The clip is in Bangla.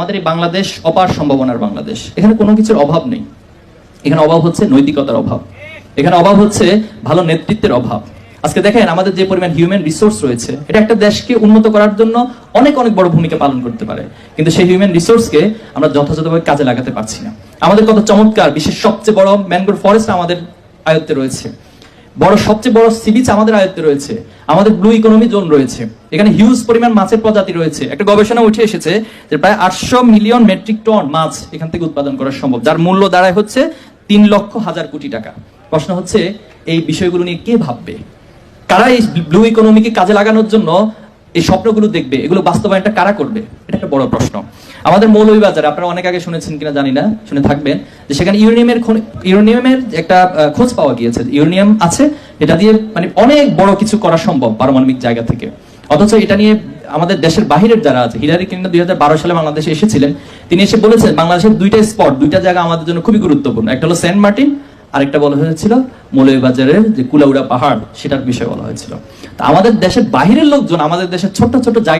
আমাদের এই বাংলাদেশ অপার সম্ভাবনার বাংলাদেশ। এখানে কোনো কিছুর অভাব নেই। এখানে অভাব হচ্ছে নৈতিকতার অভাব। এখানে অভাব হচ্ছে ভালো নেতৃত্বের অভাব। আজকে দেখেন আমাদের যে পরিমাণ হিউম্যান রিসোর্স রয়েছে, এটা একটা দেশকে উন্নত করার জন্য অনেক অনেক বড় ভূমিকা পালন করতে পারে। কিন্তু সেই হিউম্যান রিসোর্সকে আমরা যথাযথভাবে কাজে লাগাতে পারছি না। আমাদের কত চমৎকার, বিশ্বের সবচেয়ে বড় ম্যানগ্রোভ ফরেস্ট আমাদের আয়ত্তে রয়েছে। বড়, সবচেয়ে বড় সি বিচ আমাদের আয়ত্তে রয়েছে। আমাদের ব্লু ইকোনমি জোন রয়েছে। এখানে হিউজ পরিমাণ মাছের প্রজাতি রয়েছে। একটা গবেষণা উঠে এসেছে যে প্রায় আটশো মিলিয়ন মেট্রিক টন মাছ এখান থেকে উৎপাদন করা সম্ভব, যার মূল্য দাঁড়ায় হচ্ছে তিন লক্ষ হাজার কোটি টাকা। প্রশ্ন হচ্ছে, এই বিষয়গুলো নিয়ে কে ভাববে? কারা এই ব্লু ইকোনমিকে কাজে লাগানোর জন্য এই স্বপ্নগুলো দেখবে? এগুলো বাস্তবায়নটা কারা করবে? একটা বড় প্রশ্ন। আমাদের মৌলভীবাজারে, আপনারা অনেক আগে শুনেছেন কিনা জানি না, শুনে থাকবেন, যে সেখানে ইউরেনিয়ামের ইউরেনিয়ামের একটা খোঁজ পাওয়া গিয়েছে ইউরেনিয়াম আছে, এটা দিয়ে মানে অনেক বড় কিছু করা সম্ভব পারমাণবিক জায়গা থেকে। অথচ এটা নিয়ে আমাদের দেশের বাহিরের যারা আছে, হিলারি ক্লিন্টন দুই সালে বাংলাদেশে এসেছিলেন, তিনি এসে বলেছেন, বাংলাদেশের দুইটা স্পট, দুইটা জায়গা আমাদের জন্য খুবই গুরুত্বপূর্ণ। একটা হলো সেন্ট মার্টিন, আরেকটা বলা হয়েছিল মৌলভীবাজারের যে কুলাউড়া পাহাড়, সেটার বিষয় বলা হয়েছিল। তা আমাদের দেশের বাহিরের লোকজন, আমাদের দেশের ছোট্ট ছোট জায়গা